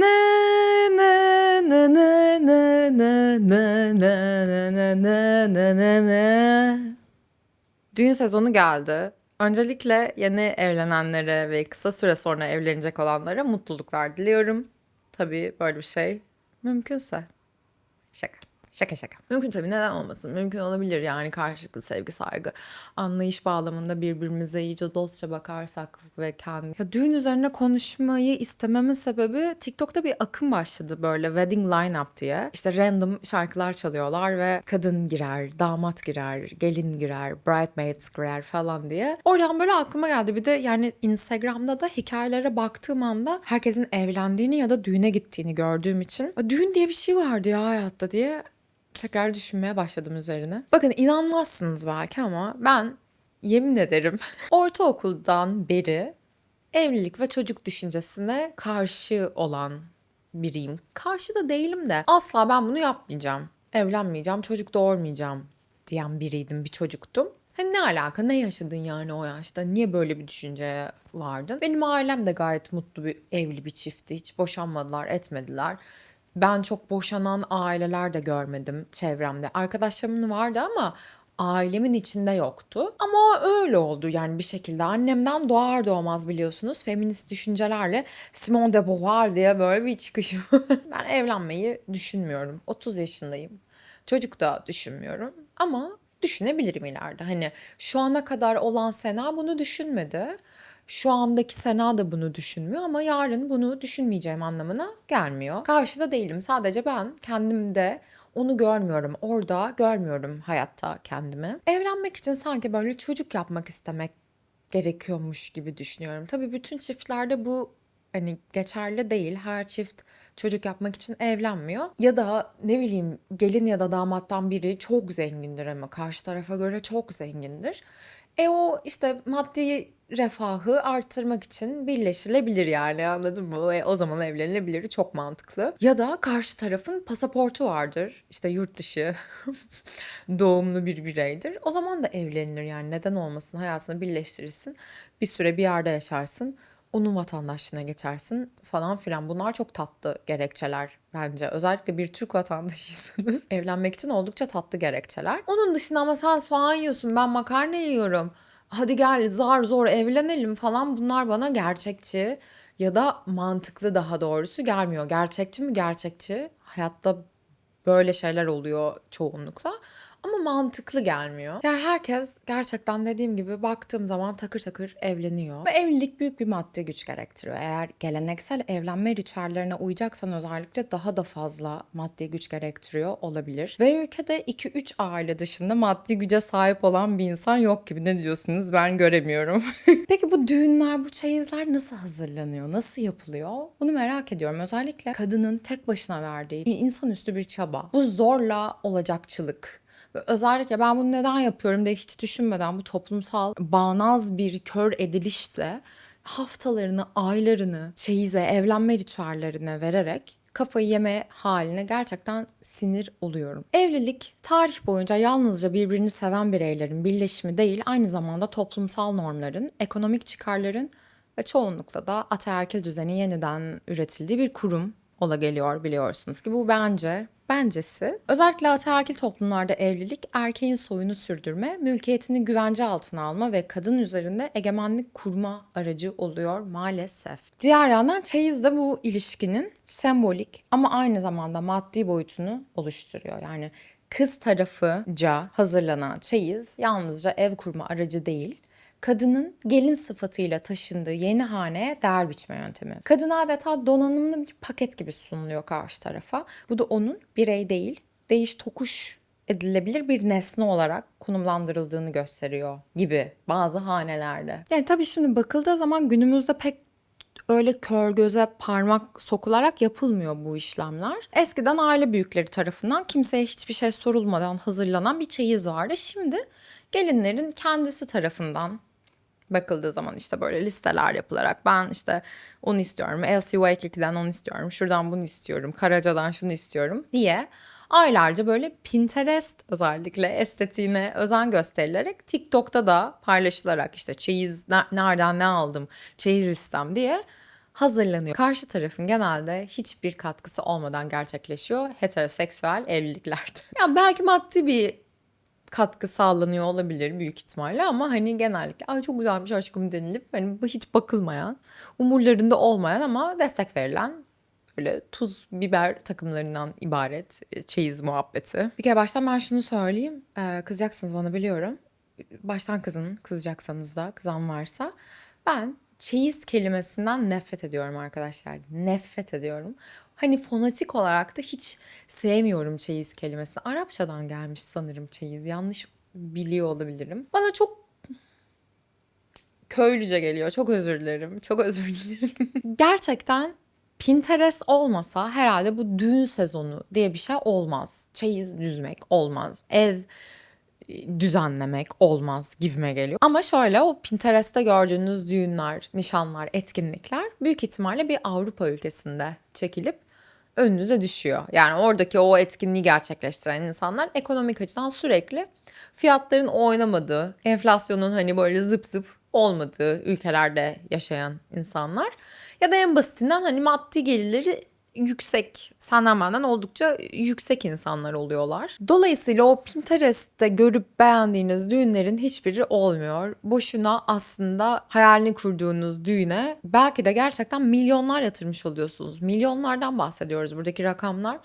Ne ne ne ne ne ne ne ne ne ne ne ne ne. Düğün sezonu geldi. Öncelikle yeni evlenenlere ve kısa süre sonra evlenecek olanlara mutluluklar diliyorum. Tabii böyle bir şey mümkünse. Şaka. Şaka şaka. Mümkün tabii neden olmasın? Mümkün olabilir yani karşılıklı sevgi, saygı, anlayış bağlamında birbirimize iyice dostça bakarsak ve kendi... Ya düğün üzerine konuşmayı istememin sebebi TikTok'ta bir akım başladı böyle wedding line-up diye. İşte random şarkılar çalıyorlar ve kadın girer, damat girer, gelin girer, bridesmaids girer falan diye. Oradan böyle aklıma geldi. Bir de yani Instagram'da da hikayelere baktığım anda herkesin evlendiğini ya da düğüne gittiğini gördüğüm için düğün diye bir şey vardı ya hayatta diye tekrar düşünmeye başladım üzerine. Bakın inanmazsınız belki ama ben yemin ederim ortaokuldan beri evlilik ve çocuk düşüncesine karşı olan biriyim. Karşı da değilim de asla ben bunu yapmayacağım. Evlenmeyeceğim, çocuk doğurmayacağım diyen biriydim, bir çocuktum. Hani ne alaka, ne yaşadın yani o yaşta? Niye böyle bir düşünceye vardın? Benim ailem de gayet mutlu bir evli bir çiftti. Hiç boşanmadılar, etmediler. Ben çok boşanan aileler de görmedim çevremde. Arkadaşlarımın vardı ama ailemin içinde yoktu. Ama öyle oldu yani bir şekilde. Annemden doğar doğmaz biliyorsunuz feminist düşüncelerle Simone de Beauvoir diye böyle bir çıkışım. ben evlenmeyi düşünmüyorum. 30 yaşındayım. Çocuk da düşünmüyorum ama düşünebilirim ileride. Hani şu ana kadar olan Sena bunu düşünmedi. Şu andaki Sena da bunu düşünmüyor ama yarın bunu düşünmeyeceğim anlamına gelmiyor. Karşıda değilim. Sadece ben kendimde onu görmüyorum. Orada görmüyorum hayatta kendimi. Evlenmek için sanki böyle çocuk yapmak istemek gerekiyormuş gibi düşünüyorum. Tabii bütün çiftlerde bu hani geçerli değil. Her çift çocuk yapmak için evlenmiyor. Ya da ne bileyim gelin ya da damattan biri çok zengindir ama karşı tarafa göre çok zengindir. E o işte maddi refahı arttırmak için birleşilebilir yani anladın mı? E, o zaman evlenilebilir çok mantıklı. Ya da karşı tarafın pasaportu vardır. İşte yurt dışı doğumlu bir bireydir. O zaman da evlenilir yani neden olmasın hayatını birleştirirsin. Bir süre bir yerde yaşarsın. Onun vatandaşlığına geçersin falan filan. Bunlar çok tatlı gerekçeler bence. Özellikle bir Türk vatandaşıysanız evlenmek için oldukça tatlı gerekçeler. Onun dışında ama sen soğan yiyorsun ben makarna yiyorum hadi gel zar zor evlenelim falan bunlar bana gerçekçi ya da mantıklı daha doğrusu gelmiyor. Gerçekçi mi gerçekçi? Hayatta böyle şeyler oluyor çoğunlukla. Mantıklı gelmiyor. Yani herkes gerçekten dediğim gibi baktığım zaman takır takır evleniyor. Ve evlilik büyük bir maddi güç gerektiriyor. Eğer geleneksel evlenme ritüellerine uyacaksan özellikle daha da fazla maddi güç gerektiriyor olabilir. Ve ülkede 2-3 aile dışında maddi güce sahip olan bir insan yok gibi. Ne diyorsunuz? Ben göremiyorum. Peki bu düğünler, bu çeyizler nasıl hazırlanıyor? Nasıl yapılıyor? Bunu merak ediyorum. Özellikle kadının tek başına verdiği bir insanüstü bir çaba. Bu zorla olacakçılık özellikle ben bunu neden yapıyorum diye hiç düşünmeden bu toplumsal bağnaz bir kör edilişle haftalarını, aylarını çeyize, evlenme ritüellerine vererek kafayı yeme haline gerçekten sinir oluyorum. Evlilik tarih boyunca yalnızca birbirini seven bireylerin birleşimi değil, aynı zamanda toplumsal normların, ekonomik çıkarların ve çoğunlukla da ataerkil düzeni yeniden üretildiği bir kurum ola geliyor biliyorsunuz ki bu bence bencesi. Özellikle ataerkil toplumlarda evlilik erkeğin soyunu sürdürme, mülkiyetini güvence altına alma ve kadın üzerinde egemenlik kurma aracı oluyor maalesef. Diğer yandan çeyiz de bu ilişkinin sembolik ama aynı zamanda maddi boyutunu oluşturuyor. Yani kız tarafıca hazırlanan çeyiz yalnızca ev kurma aracı değil, kadının gelin sıfatıyla taşındığı yeni haneye değer biçme yöntemi. Kadın adeta donanımlı bir paket gibi sunuluyor karşı tarafa. Bu da onun birey değil, değiş tokuş edilebilir bir nesne olarak konumlandırıldığını gösteriyor gibi bazı hanelerde. Yani tabii şimdi bakıldığı zaman günümüzde pek öyle kör göze parmak sokularak yapılmıyor bu işlemler. Eskiden aile büyükleri tarafından kimseye hiçbir şey sorulmadan hazırlanan bir çeyiz vardı. Şimdi gelinlerin kendisi tarafından bakıldığı zaman işte böyle listeler yapılarak ben işte onu istiyorum. LCY2'den onu istiyorum. Şuradan bunu istiyorum. Karaca'dan şunu istiyorum diye aylarca böyle Pinterest özellikle estetiğine özen gösterilerek TikTok'ta da paylaşılarak işte çeyiz nereden ne aldım, çeyiz istem diye hazırlanıyor. Karşı tarafın genelde hiçbir katkısı olmadan gerçekleşiyor heteroseksüel evliliklerde. Ya belki maddi bir katkı sağlanıyor olabilir büyük ihtimalle ama hani genellikle ay çok güzelmiş aşkım denilip hani hiç bakılmayan, umurlarında olmayan ama destek verilen böyle tuz biber takımlarından ibaret e, çeyiz muhabbeti. Bir kere baştan ben şunu söyleyeyim. Ee, kızacaksınız bana biliyorum. Baştan kızın, kızacaksanız da kızan varsa. Ben çeyiz kelimesinden nefret ediyorum arkadaşlar. Nefret ediyorum. Hani fonetik olarak da hiç sevmiyorum çeyiz kelimesini. Arapçadan gelmiş sanırım çeyiz. Yanlış biliyor olabilirim. Bana çok köylüce geliyor. Çok özür dilerim. Çok özür dilerim. Gerçekten Pinterest olmasa herhalde bu düğün sezonu diye bir şey olmaz. Çeyiz düzmek olmaz. Ev e, düzenlemek olmaz gibime geliyor. Ama şöyle o Pinterest'te gördüğünüz düğünler, nişanlar, etkinlikler büyük ihtimalle bir Avrupa ülkesinde çekilip önünüze düşüyor. Yani oradaki o etkinliği gerçekleştiren insanlar ekonomik açıdan sürekli fiyatların oynamadığı, enflasyonun hani böyle zıp zıp olmadığı ülkelerde yaşayan insanlar ya da en basitinden hani maddi gelirleri yüksek, senden oldukça yüksek insanlar oluyorlar. Dolayısıyla o Pinterest'te görüp beğendiğiniz düğünlerin hiçbiri olmuyor. Boşuna aslında hayalini kurduğunuz düğüne belki de gerçekten milyonlar yatırmış oluyorsunuz. Milyonlardan bahsediyoruz buradaki rakamlar.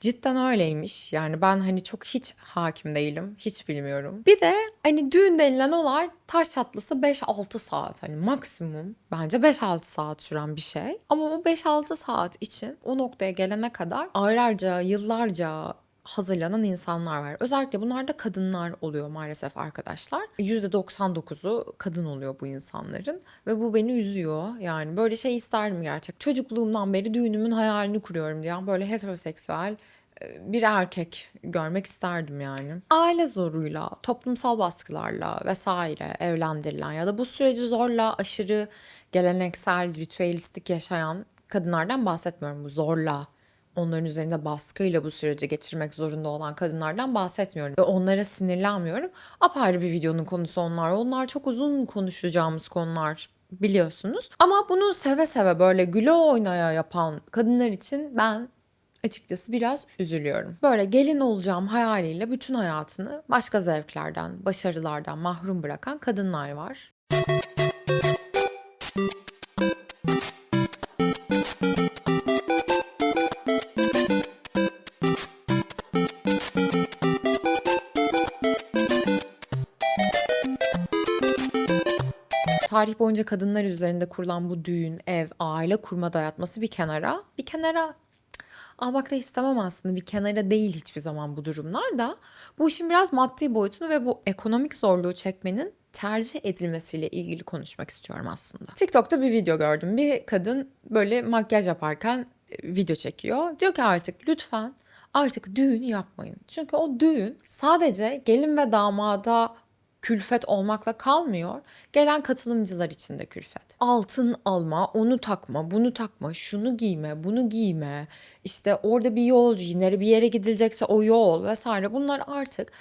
Cidden öyleymiş. Yani ben hani çok hiç hakim değilim. Hiç bilmiyorum. Bir de hani düğün denilen olay taş çatlısı 5-6 saat. Hani maksimum bence 5-6 saat süren bir şey. Ama o 5-6 saat için o noktaya gelene kadar aylarca, yıllarca hazırlanan insanlar var. Özellikle bunlar da kadınlar oluyor maalesef arkadaşlar. %99'u kadın oluyor bu insanların ve bu beni üzüyor. Yani böyle şey isterdim gerçek. Çocukluğumdan beri düğünümün hayalini kuruyorum diye böyle heteroseksüel e, bir erkek görmek isterdim yani. Aile zoruyla, toplumsal baskılarla vesaire evlendirilen ya da bu süreci zorla aşırı geleneksel, ritüelistik yaşayan kadınlardan bahsetmiyorum. Bu zorla onların üzerinde baskıyla bu süreci geçirmek zorunda olan kadınlardan bahsetmiyorum. Ve onlara sinirlenmiyorum. Apayrı bir videonun konusu onlar. Onlar çok uzun konuşacağımız konular biliyorsunuz. Ama bunu seve seve böyle güle oynaya yapan kadınlar için ben açıkçası biraz üzülüyorum. Böyle gelin olacağım hayaliyle bütün hayatını başka zevklerden, başarılardan mahrum bırakan kadınlar var. Tarih boyunca kadınlar üzerinde kurulan bu düğün, ev, aile kurma dayatması bir kenara, bir kenara almak da istemem aslında. Bir kenara değil hiçbir zaman bu durumlar da. Bu işin biraz maddi boyutunu ve bu ekonomik zorluğu çekmenin tercih edilmesiyle ilgili konuşmak istiyorum aslında. TikTok'ta bir video gördüm. Bir kadın böyle makyaj yaparken e, video çekiyor. Diyor ki artık lütfen artık düğün yapmayın. Çünkü o düğün sadece gelin ve damada külfet olmakla kalmıyor. Gelen katılımcılar için de külfet. Altın alma, onu takma, bunu takma, şunu giyme, bunu giyme. İşte orada bir yolcu, yine bir yere gidilecekse o yol vesaire. Bunlar artık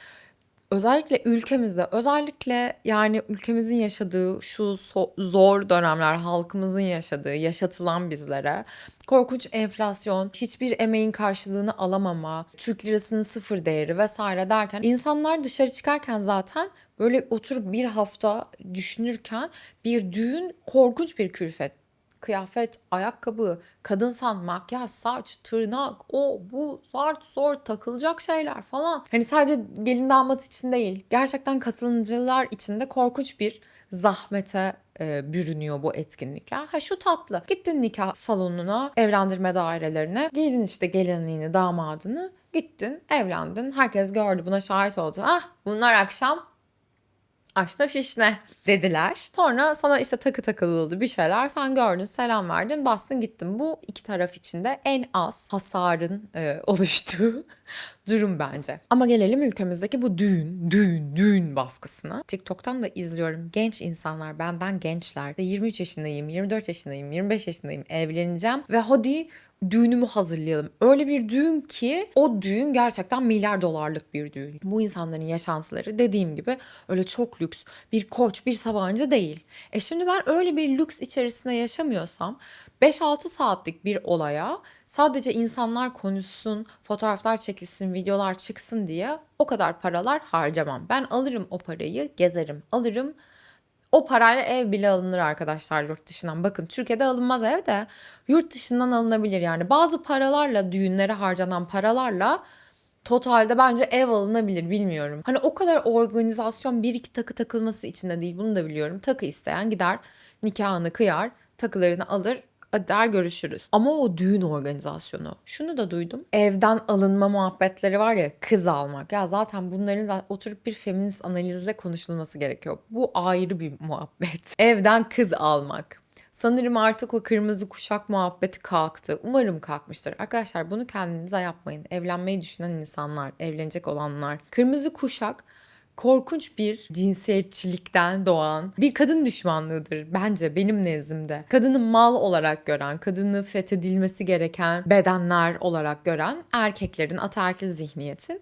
özellikle ülkemizde özellikle yani ülkemizin yaşadığı şu so- zor dönemler halkımızın yaşadığı yaşatılan bizlere korkunç enflasyon, hiçbir emeğin karşılığını alamama, Türk lirasının sıfır değeri vesaire derken insanlar dışarı çıkarken zaten böyle oturup bir hafta düşünürken bir düğün korkunç bir külfet kıyafet, ayakkabı, kadınsan makyaj, saç, tırnak, o bu zor zor takılacak şeyler falan. Hani sadece gelin damat için değil, gerçekten katılımcılar için de korkunç bir zahmete e, bürünüyor bu etkinlikler. Ha şu tatlı. Gittin nikah salonuna, evlendirme dairelerine, giydin işte gelinliğini, damadını, gittin, evlendin. Herkes gördü, buna şahit oldu. Ah bunlar akşam aşna fişne dediler. Sonra sana işte takı takılıldı bir şeyler. Sen gördün, selam verdin, bastın gittin. Bu iki taraf içinde en az hasarın e, oluştuğu durum bence. Ama gelelim ülkemizdeki bu düğün, düğün, düğün baskısına. TikTok'tan da izliyorum. Genç insanlar, benden gençler. 23 yaşındayım, 24 yaşındayım, 25 yaşındayım, evleneceğim. Ve hadi düğünümü hazırlayalım. Öyle bir düğün ki o düğün gerçekten milyar dolarlık bir düğün. Bu insanların yaşantıları dediğim gibi öyle çok lüks bir koç bir sabancı değil. E şimdi ben öyle bir lüks içerisinde yaşamıyorsam 5-6 saatlik bir olaya sadece insanlar konuşsun, fotoğraflar çekilsin, videolar çıksın diye o kadar paralar harcamam. Ben alırım o parayı, gezerim, alırım o parayla ev bile alınır arkadaşlar yurt dışından. Bakın Türkiye'de alınmaz ev de yurt dışından alınabilir yani. Bazı paralarla düğünlere harcanan paralarla totalde bence ev alınabilir bilmiyorum. Hani o kadar organizasyon bir iki takı takılması içinde değil bunu da biliyorum. Takı isteyen gider nikahını kıyar takılarını alır der görüşürüz. Ama o düğün organizasyonu. Şunu da duydum. Evden alınma muhabbetleri var ya kız almak. Ya zaten bunların zaten oturup bir feminist analizle konuşulması gerekiyor. Bu ayrı bir muhabbet. Evden kız almak. Sanırım artık o kırmızı kuşak muhabbeti kalktı. Umarım kalkmıştır. Arkadaşlar bunu kendinize yapmayın. Evlenmeyi düşünen insanlar, evlenecek olanlar. Kırmızı kuşak korkunç bir cinsiyetçilikten doğan bir kadın düşmanlığıdır bence benim nezdimde. Kadını mal olarak gören, kadını fethedilmesi gereken bedenler olarak gören erkeklerin ataerkil zihniyetin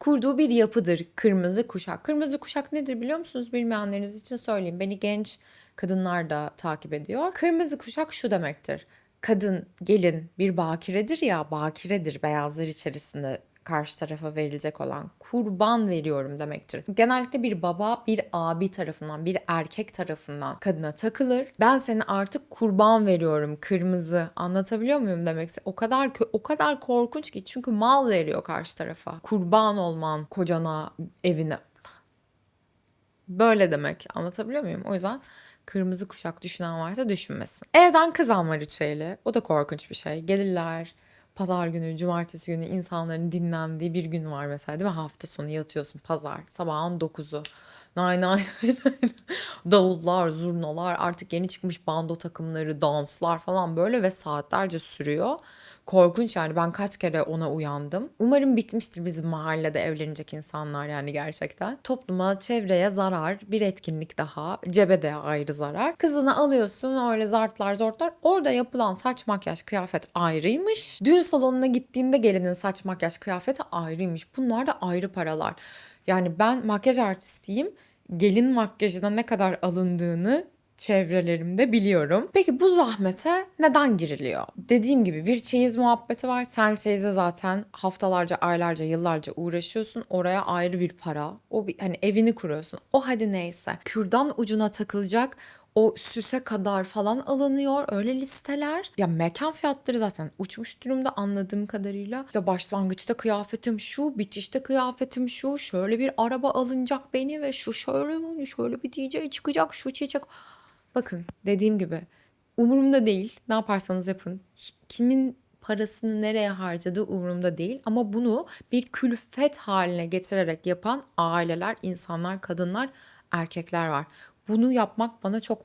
kurduğu bir yapıdır kırmızı kuşak. Kırmızı kuşak nedir biliyor musunuz? Bilmeyenleriniz için söyleyeyim. Beni genç kadınlar da takip ediyor. Kırmızı kuşak şu demektir. Kadın, gelin bir bakiredir ya, bakiredir beyazlar içerisinde karşı tarafa verilecek olan kurban veriyorum demektir. Genellikle bir baba bir abi tarafından bir erkek tarafından kadına takılır. Ben seni artık kurban veriyorum kırmızı anlatabiliyor muyum demekse o kadar o kadar korkunç ki çünkü mal veriyor karşı tarafa. Kurban olman kocana evine böyle demek anlatabiliyor muyum? O yüzden kırmızı kuşak düşünen varsa düşünmesin. Evden kız alma ritüeli o da korkunç bir şey. Gelirler pazar günü, cumartesi günü insanların dinlendiği bir gün var mesela değil mi? Hafta sonu yatıyorsun pazar sabahın 9'u. Nay nay nay nay. Davullar, zurnalar, artık yeni çıkmış bando takımları, danslar falan böyle ve saatlerce sürüyor. Korkunç yani ben kaç kere ona uyandım. Umarım bitmiştir bizim mahallede evlenecek insanlar yani gerçekten. Topluma, çevreye zarar, bir etkinlik daha, cebe de ayrı zarar. Kızını alıyorsun öyle zartlar zortlar. Orada yapılan saç makyaj kıyafet ayrıymış. Düğün salonuna gittiğinde gelinin saç makyaj kıyafeti ayrıymış. Bunlar da ayrı paralar. Yani ben makyaj artistiyim. Gelin makyajına ne kadar alındığını çevrelerimde biliyorum. Peki bu zahmete neden giriliyor? Dediğim gibi bir çeyiz muhabbeti var. Sen çeyize zaten haftalarca, aylarca, yıllarca uğraşıyorsun. Oraya ayrı bir para. O bir, hani evini kuruyorsun. O hadi neyse. Kürdan ucuna takılacak o süse kadar falan alınıyor öyle listeler. Ya mekan fiyatları zaten uçmuş durumda anladığım kadarıyla. İşte başlangıçta kıyafetim şu, bitişte kıyafetim şu, şöyle bir araba alınacak beni ve şu şöyle şöyle bir DJ çıkacak, şu çiçek. Bakın dediğim gibi umurumda değil. Ne yaparsanız yapın. Kimin parasını nereye harcadığı umurumda değil ama bunu bir külfet haline getirerek yapan aileler, insanlar, kadınlar, erkekler var. Bunu yapmak bana çok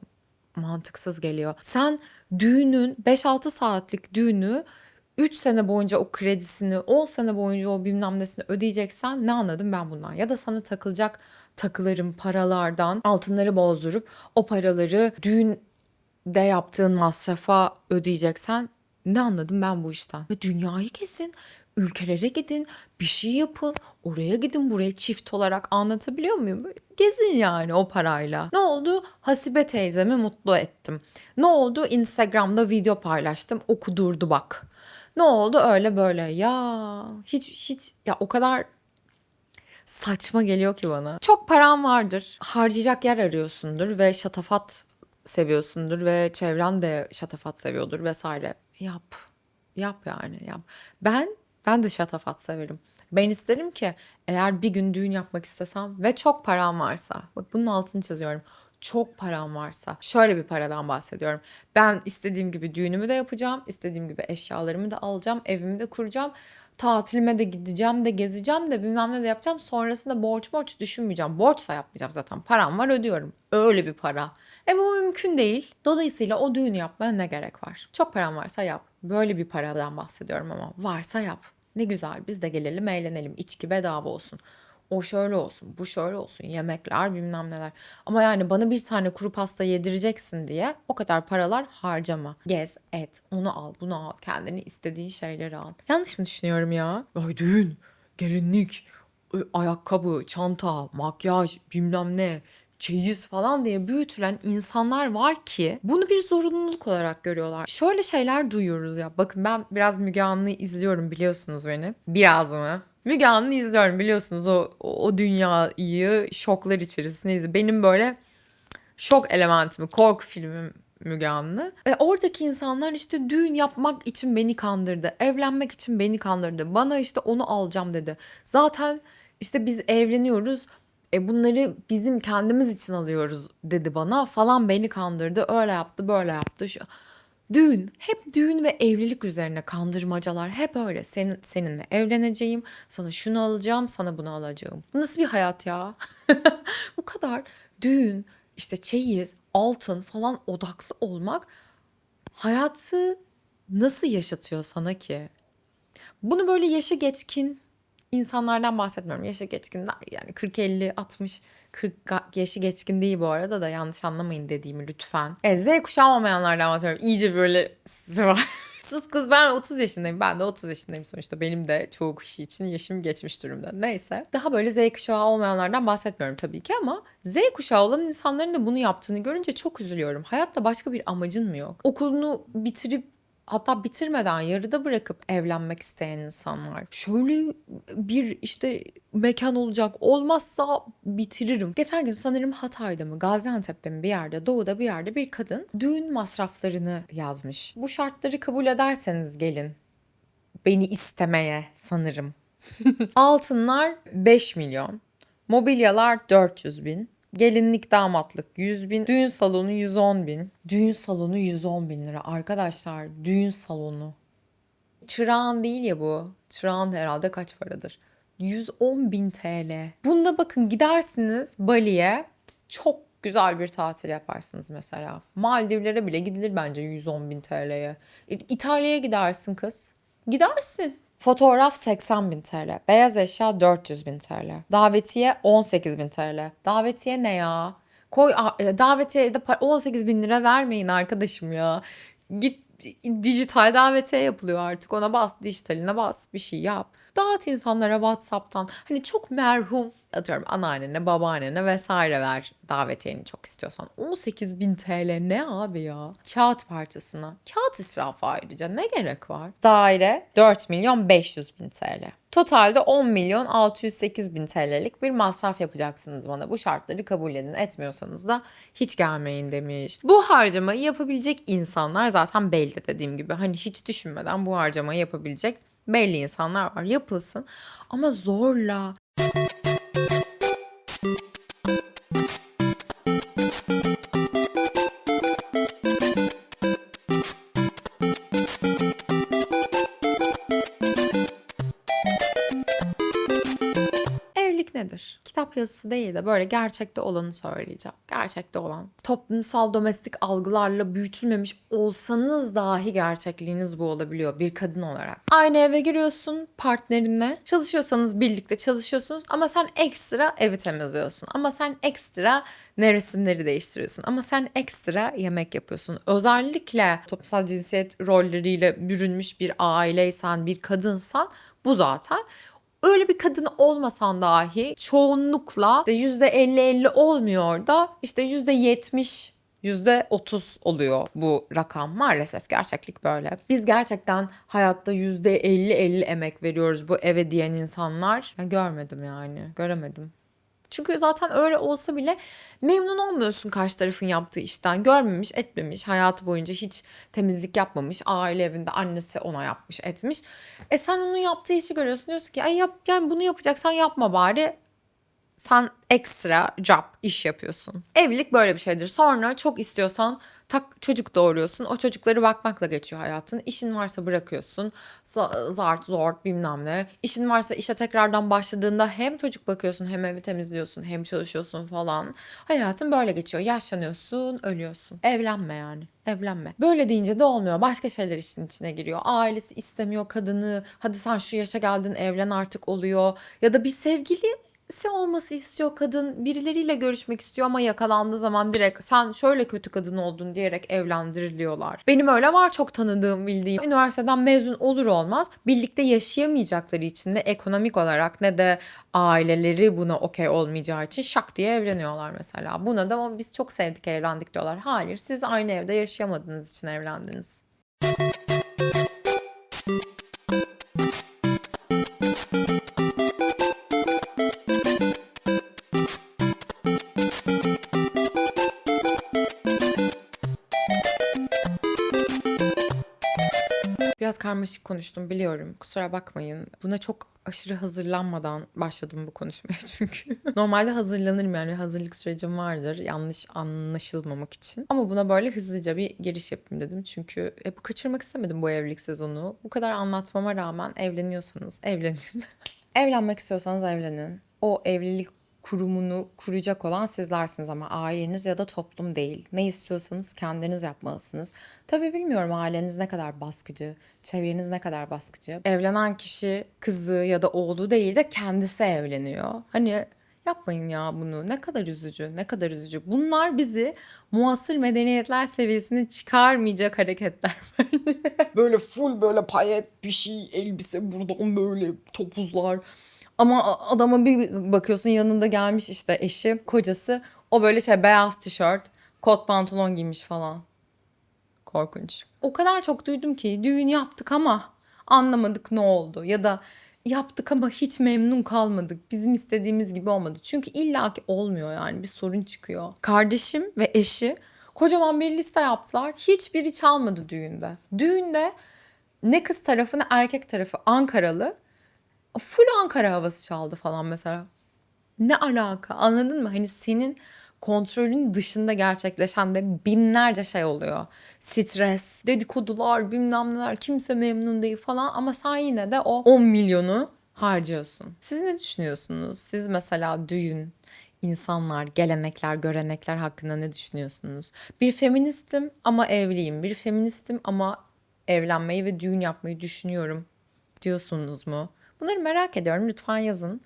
mantıksız geliyor. Sen düğünün 5-6 saatlik düğünü 3 sene boyunca o kredisini, 10 sene boyunca o bilmem nesini ödeyeceksen ne anladım ben bundan? Ya da sana takılacak takılarım paralardan altınları bozdurup o paraları düğünde yaptığın masrafa ödeyeceksen ne anladım ben bu işten? Ve dünyayı kesin, ülkelere gidin, bir şey yapın, oraya gidin, buraya çift olarak anlatabiliyor muyum? gezin yani o parayla. Ne oldu? Hasibe teyzemi mutlu ettim. Ne oldu? Instagram'da video paylaştım, okudurdu bak. Ne oldu? Öyle böyle. Ya hiç hiç ya o kadar saçma geliyor ki bana. Çok param vardır. Harcayacak yer arıyorsundur ve şatafat seviyorsundur ve çevren de şatafat seviyordur vesaire. Yap. Yap yani yap. Ben ben de şatafat severim. Ben isterim ki eğer bir gün düğün yapmak istesem ve çok param varsa, bak bunun altını çiziyorum. Çok param varsa, şöyle bir paradan bahsediyorum. Ben istediğim gibi düğünümü de yapacağım, istediğim gibi eşyalarımı da alacağım, evimi de kuracağım tatilime de gideceğim de gezeceğim de bilmem ne de yapacağım. Sonrasında borç borç düşünmeyeceğim. Borçsa yapmayacağım zaten. Param var ödüyorum. Öyle bir para. E bu mümkün değil. Dolayısıyla o düğünü yapmaya ne gerek var? Çok param varsa yap. Böyle bir paradan bahsediyorum ama varsa yap. Ne güzel biz de gelelim eğlenelim. İçki bedava olsun. O şöyle olsun, bu şöyle olsun, yemekler bilmem neler. Ama yani bana bir tane kuru pasta yedireceksin diye o kadar paralar harcama. Gez, et, onu al, bunu al, kendini istediğin şeyleri al. Yanlış mı düşünüyorum ya? Ay düğün, gelinlik, ı, ayakkabı, çanta, makyaj, bilmem ne, çeyiz falan diye büyütülen insanlar var ki bunu bir zorunluluk olarak görüyorlar. Şöyle şeyler duyuyoruz ya. Bakın ben biraz Müge Anlı'yı izliyorum biliyorsunuz beni. Biraz mı? Müge Anlı'yı izliyorum biliyorsunuz o, o dünyayı şoklar içerisinde izliyorum. Benim böyle şok elementimi, korku filmim Müge Anlı. E, oradaki insanlar işte düğün yapmak için beni kandırdı. Evlenmek için beni kandırdı. Bana işte onu alacağım dedi. Zaten işte biz evleniyoruz. E bunları bizim kendimiz için alıyoruz dedi bana falan beni kandırdı. Öyle yaptı, böyle yaptı. Şu. Düğün, hep düğün ve evlilik üzerine kandırmacalar hep öyle. Senin, seninle evleneceğim, sana şunu alacağım, sana bunu alacağım. Bu nasıl bir hayat ya? Bu kadar düğün, işte çeyiz, altın falan odaklı olmak hayatı nasıl yaşatıyor sana ki? Bunu böyle yaşı geçkin insanlardan bahsetmiyorum. Yaşı geçkin yani 40 50 60 40 yaşı geçkin değil bu arada da yanlış anlamayın dediğimi lütfen. E, Z kuşağı olmayanlardan bahsediyorum. İyice böyle Sus kız ben 30 yaşındayım. Ben de 30 yaşındayım sonuçta. Benim de çoğu kişi için yaşım geçmiş durumda. Neyse. Daha böyle Z kuşağı olmayanlardan bahsetmiyorum tabii ki ama Z kuşağı olan insanların da bunu yaptığını görünce çok üzülüyorum. Hayatta başka bir amacın mı yok? Okulunu bitirip hatta bitirmeden yarıda bırakıp evlenmek isteyen insanlar. Şöyle bir işte mekan olacak olmazsa bitiririm. Geçen gün sanırım Hatay'da mı Gaziantep'te mi bir yerde doğuda bir yerde bir kadın düğün masraflarını yazmış. Bu şartları kabul ederseniz gelin beni istemeye sanırım. Altınlar 5 milyon. Mobilyalar 400 bin. Gelinlik damatlık 100 bin. Düğün salonu 110 bin. Düğün salonu 110 bin lira. Arkadaşlar düğün salonu. Çırağan değil ya bu. Çırağan herhalde kaç paradır? 110 bin TL. Bunda bakın gidersiniz Bali'ye çok güzel bir tatil yaparsınız mesela. Maldivlere bile gidilir bence 110 bin TL'ye. İtalya'ya gidersin kız. Gidersin. Fotoğraf 80 bin TL. Beyaz eşya 400 bin TL. Davetiye 18 bin TL. Davetiye ne ya? Koy e, davetiye de 18 bin lira vermeyin arkadaşım ya. Git dijital davetiye yapılıyor artık. Ona bas, dijitaline bas, bir şey yap. Dağıt insanlara WhatsApp'tan. Hani çok merhum atıyorum anneannene, babaannene vesaire ver davetiyeni çok istiyorsan. 18 bin TL ne abi ya? Kağıt parçasına. Kağıt israfı ayrıca ne gerek var? Daire 4 milyon 500 bin TL. Totalde 10 milyon 608 bin TL'lik bir masraf yapacaksınız bana. Bu şartları kabul edin. Etmiyorsanız da hiç gelmeyin demiş. Bu harcamayı yapabilecek insanlar zaten belli dediğim gibi. Hani hiç düşünmeden bu harcamayı yapabilecek belli insanlar var. Yapılsın ama zorla. Yazısı değil de böyle gerçekte olanı söyleyeceğim. Gerçekte olan. Toplumsal domestik algılarla büyütülmemiş olsanız dahi gerçekliğiniz bu olabiliyor bir kadın olarak. Aynı eve giriyorsun partnerinle. Çalışıyorsanız birlikte çalışıyorsunuz ama sen ekstra evi temizliyorsun. Ama sen ekstra ne resimleri değiştiriyorsun ama sen ekstra yemek yapıyorsun. Özellikle toplumsal cinsiyet rolleriyle bürünmüş bir aileysen, bir kadınsan bu zaten öyle bir kadın olmasan dahi çoğunlukla işte %50-50 olmuyor da işte %70 %30 oluyor bu rakam. Maalesef gerçeklik böyle. Biz gerçekten hayatta %50-50 emek veriyoruz bu eve diyen insanlar. Ben görmedim yani. Göremedim. Çünkü zaten öyle olsa bile memnun olmuyorsun karşı tarafın yaptığı işten. Görmemiş, etmemiş, hayatı boyunca hiç temizlik yapmamış. Aile evinde annesi ona yapmış, etmiş. E sen onun yaptığı işi görüyorsun. Diyorsun ki Ay yap, yani bunu yapacaksan yapma bari. Sen ekstra job, iş yapıyorsun. Evlilik böyle bir şeydir. Sonra çok istiyorsan tak çocuk doğuruyorsun. O çocukları bakmakla geçiyor hayatın. İşin varsa bırakıyorsun. Zart zor bilmem ne. İşin varsa işe tekrardan başladığında hem çocuk bakıyorsun hem evi temizliyorsun hem çalışıyorsun falan. Hayatın böyle geçiyor. Yaşlanıyorsun, ölüyorsun. Evlenme yani. Evlenme. Böyle deyince de olmuyor. Başka şeyler işin içine giriyor. Ailesi istemiyor kadını. Hadi sen şu yaşa geldin evlen artık oluyor. Ya da bir sevgili se olması istiyor kadın. Birileriyle görüşmek istiyor ama yakalandığı zaman direkt sen şöyle kötü kadın oldun diyerek evlendiriliyorlar. Benim öyle var çok tanıdığım bildiğim. Üniversiteden mezun olur olmaz birlikte yaşayamayacakları için de ekonomik olarak ne de aileleri buna okey olmayacağı için şak diye evleniyorlar mesela. Buna da "Ama biz çok sevdik evlendik diyorlar. Hayır siz aynı evde yaşayamadığınız için evlendiniz. Biraz karmaşık konuştum biliyorum. Kusura bakmayın. Buna çok aşırı hazırlanmadan başladım bu konuşmaya çünkü. Normalde hazırlanırım yani hazırlık sürecim vardır yanlış anlaşılmamak için. Ama buna böyle hızlıca bir giriş yapayım dedim. Çünkü bu kaçırmak istemedim bu evlilik sezonu. Bu kadar anlatmama rağmen evleniyorsanız evlenin. Evlenmek istiyorsanız evlenin. O evlilik kurumunu kuracak olan sizlersiniz ama aileniz ya da toplum değil. Ne istiyorsanız kendiniz yapmalısınız. Tabii bilmiyorum aileniz ne kadar baskıcı, çevreniz ne kadar baskıcı. Evlenen kişi kızı ya da oğlu değil de kendisi evleniyor. Hani yapmayın ya bunu. Ne kadar üzücü, ne kadar üzücü. Bunlar bizi muasır medeniyetler seviyesine çıkarmayacak hareketler. böyle full böyle payet bir şey, elbise buradan böyle topuzlar. Ama adama bir bakıyorsun yanında gelmiş işte eşi, kocası. O böyle şey beyaz tişört, kot pantolon giymiş falan. Korkunç. O kadar çok duydum ki düğün yaptık ama anlamadık ne oldu. Ya da yaptık ama hiç memnun kalmadık. Bizim istediğimiz gibi olmadı. Çünkü illaki olmuyor yani bir sorun çıkıyor. Kardeşim ve eşi kocaman bir liste yaptılar. Hiçbiri çalmadı düğünde. Düğünde ne kız tarafı ne erkek tarafı Ankaralı full Ankara havası çaldı falan mesela. Ne alaka anladın mı? Hani senin kontrolün dışında gerçekleşen de binlerce şey oluyor. Stres, dedikodular, bilmem neler, kimse memnun değil falan ama sen yine de o 10 milyonu harcıyorsun. Siz ne düşünüyorsunuz? Siz mesela düğün, insanlar, gelenekler, görenekler hakkında ne düşünüyorsunuz? Bir feministim ama evliyim. Bir feministim ama evlenmeyi ve düğün yapmayı düşünüyorum diyorsunuz mu? Bunları merak ediyorum. Lütfen yazın.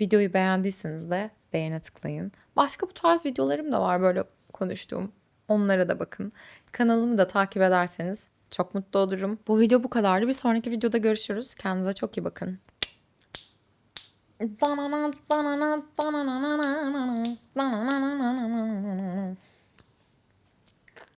Videoyu beğendiyseniz de beğene tıklayın. Başka bu tarz videolarım da var böyle konuştuğum. Onlara da bakın. Kanalımı da takip ederseniz çok mutlu olurum. Bu video bu kadardı. Bir sonraki videoda görüşürüz. Kendinize çok iyi bakın.